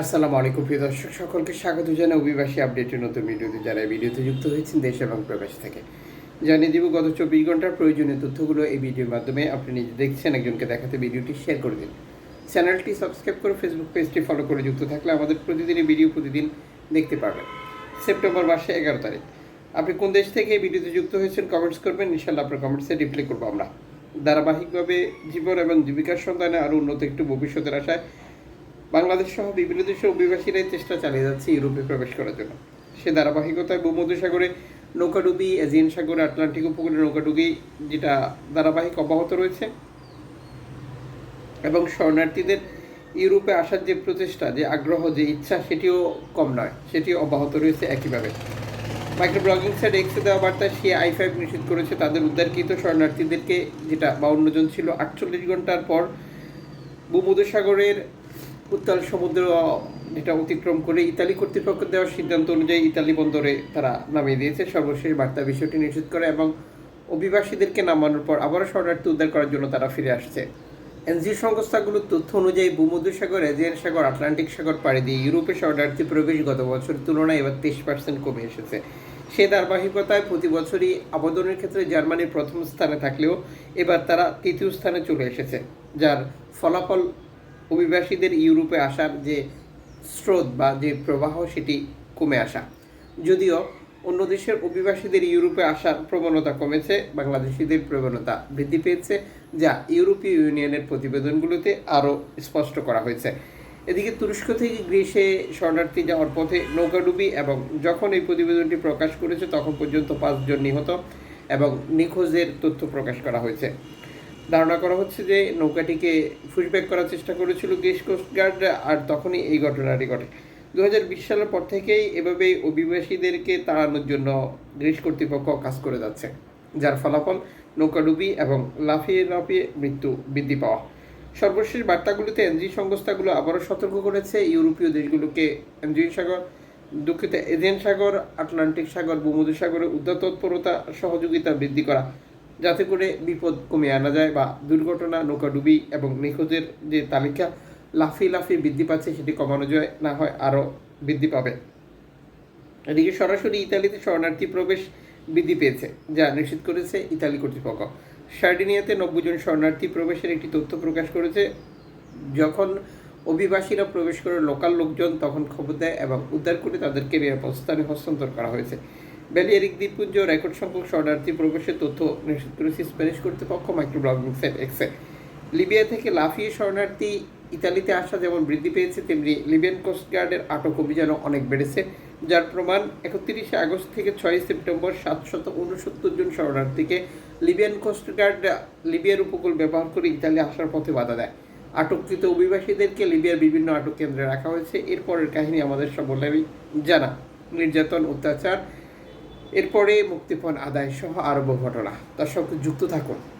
আসসালামু আলাইকুম প্রিয় দর্শক, সকলকে স্বাগত জানাই অভিবাসী আপডেটের নতুন ভিডিওতে। যারা ভিডিওতে যুক্ত হয়েছেন দেশ এবং প্রবাস থেকে, জানিয়ে দিব গত চব্বিশ ঘণ্টার প্রয়োজনীয় তথ্যগুলো। এই ভিডিওর মাধ্যমে আপনি নিজে দেখছেন, একজনকে দেখাতে ভিডিওটি শেয়ার করে দিন। চ্যানেলটি সাবস্ক্রাইব করে ফেসবুক পেজটি ফলো করে যুক্ত থাকলে আমাদের প্রতিদিনই ভিডিও প্রতিদিন দেখতে পাবেন সেপ্টেম্বর মাসে এগারো তারিখ। আপনি কোন দেশ থেকে এই ভিডিওতে যুক্ত হয়েছেন কমেন্টস করবেন ইনশাল্লাহ আপনার কমেন্টসে রিপ্লাই করব আমরা। ধারাবাহিকভাবে জীবন এবং জীবিকার সন্ধানে আরও উন্নত একটু ভবিষ্যতের আশায় বাংলাদেশ সহ বিভিন্ন দেশের অভিবাসীরাই চেষ্টা চালিয়ে যাচ্ছে ইউরোপে প্রবেশ করার জন্য। সে ধারাবাহিকতায় ভূমধ্যসাগরে নৌকাডুবি, এজিয়ান সাগরে, আটলান্টিক উপকূলে নৌকাডুবি যেটা ধারাবাহিক অব্যাহত রয়েছে এবং শরণার্থীদের ইউরোপে আসার যে প্রচেষ্টা, যে আগ্রহ, যে ইচ্ছা, সেটিও কম নয়, সেটিও অব্যাহত রয়েছে একইভাবে। মাইক্রো ব্লগিং সাইট এক্সে দেওয়া বার্তা সে আই ফাইভ নিশ্চিত করেছে, তাদের উদ্ধারকৃত শরণার্থীদেরকে যেটা বাউন্ন জন ছিল, আটচল্লিশ ঘণ্টার পর ভূমধ্যসাগরের উত্তাল সমুদ্র যেটা অতিক্রম করে ইতালি কর্তৃপক্ষ দেওয়ার সিদ্ধান্ত অনুযায়ী ইতালি বন্দরে তারা নামিয়ে দিয়েছে। সর্বশেষ বার্তা বিষয়টি নিশ্চিত করে এবং অভিবাসীদেরকে নামানোর পর আবারও শরণার্থী উদ্ধার করার জন্য তারা ফিরে আসছে। এনজিও সংস্থাগুলোর তথ্য অনুযায়ী ভূমধ্যসাগর, এজিয়ান সাগর, আটলান্টিক সাগর পাড়ি দিয়ে ইউরোপে শরণার্থী প্রবেশ গত বছরের তুলনায় এবার তেইশ পার্সেন্ট কমে এসেছে। সে ধারাবাহিকতায় প্রতি বছরই আবেদনের ক্ষেত্রে জার্মানি প্রথম স্থানে থাকলেও এবার তারা তৃতীয় স্থানে চলে এসেছে, যার ফলাফল অভিবাসীদের ইউরোপে আসার যে স্রোত বা যে প্রবাহ, সেটি কমে আসা। যদিও অন্য দেশের অভিবাসীদের ইউরোপে আসার প্রবণতা কমেছে, বাংলাদেশিদের প্রবণতা বৃদ্ধি পেয়েছে, যা ইউরোপীয় ইউনিয়নের প্রতিবেদনগুলোতে আরও স্পষ্ট করা হয়েছে। এদিকে তুরস্ক থেকে গ্রীসে শরণার্থী যাওয়ার পথে নৌকাডুবি এবং যখন এই প্রতিবেদনটি প্রকাশ করেছে, তখন পর্যন্ত পাঁচজন নিহত এবং নিখোঁজের তথ্য প্রকাশ করা হয়েছে। ধারণা করা হচ্ছে যে নৌকাটিকে ফুসব্যাক করার চেষ্টা করেছিল গ্রিস কোস্টগার্ড আর তখনই এই ঘটনাটি ঘটে। দু সালের পর থেকেই এভাবে অভিবাসীদেরকে তাড়ানোর জন্য গ্রিস কর্তৃপক্ষ কাজ করে যাচ্ছে, যার ফলাফল নৌকাডুবি এবং লাফিয়ে লাফিয়ে মৃত্যু বৃদ্ধি পাওয়া। সর্বশেষ বার্তাগুলিতে এনজি সংস্থাগুলো আবারও সতর্ক করেছে। ইউরোপীয় দেশগুলোকে এনজিও সাগর, দুঃখিত এজিয়ান সাগর, আটলান্টিক সাগর ভূমধ্যসাগরে উদ্ধার তৎপরতা সহযোগিতা বৃদ্ধি করা যাতে করে বিপদ কমে আনা যায় বা দুর্ঘটনা, নৌকাডুবি এবং নিখোঁজের যে তালিকা লাফিয়ে লাফিয়ে বৃদ্ধি পাচ্ছে, সেটি কমানো যায়, না হয় আরও বৃদ্ধি পাবে। এদিকে সরাসরি ইতালিতে শরণার্থী প্রবেশ বৃদ্ধি পেয়েছে, যা নিশ্চিত করেছে ইতালি কর্তৃপক্ষ। সার্ডিনিয়াতে নব্বই জন শরণার্থী প্রবেশের একটি তথ্য প্রকাশ করেছে। যখন অভিবাসীরা প্রবেশ করে লোকাল লোকজন তখন খবর দেয় এবং উদ্ধার করে তাদেরকে নিরাপদ স্থানে হস্তান্তর করা হয়েছে। ব্যালিয়ারিক দ্বীপপুঞ্জ রেকর্ড সংখ্যক শরণার্থী প্রবেশের তথ্য নিশ্চিত করেছে স্প্যানিশ কর্তৃপক্ষ মাইক্রো ব্লগিং সেট এক্সে। লিবিয়া থেকে লাফিয়ে শরণার্থী ইতালিতে আসা যেমন বৃদ্ধি পেয়েছে, তেমনি লিবিয়ান কোস্টগার্ডের আটক অভিযানও অনেক বেড়েছে, যার প্রমাণ একত্রিশে আগস্ট থেকে ছয় সেপ্টেম্বর সাতশত উনসত্তর জন শরণার্থীকে লিবিয়ান কোস্টগার্ড লিবিয়ার উপকূল ব্যবহার করে ইতালি আসার পথে বাধা দেয়। আটককৃত অভিবাসীদেরকে লিবিয়ার বিভিন্ন আটক কেন্দ্রে রাখা হয়েছে। এরপরের কাহিনী আমাদের সকলেরই জানা, নির্যাতন, অত্যাচার এরপরে মুক্তিপণ আদায় সহ আরও ঘটনা। সঙ্গে যুক্ত থাকুন।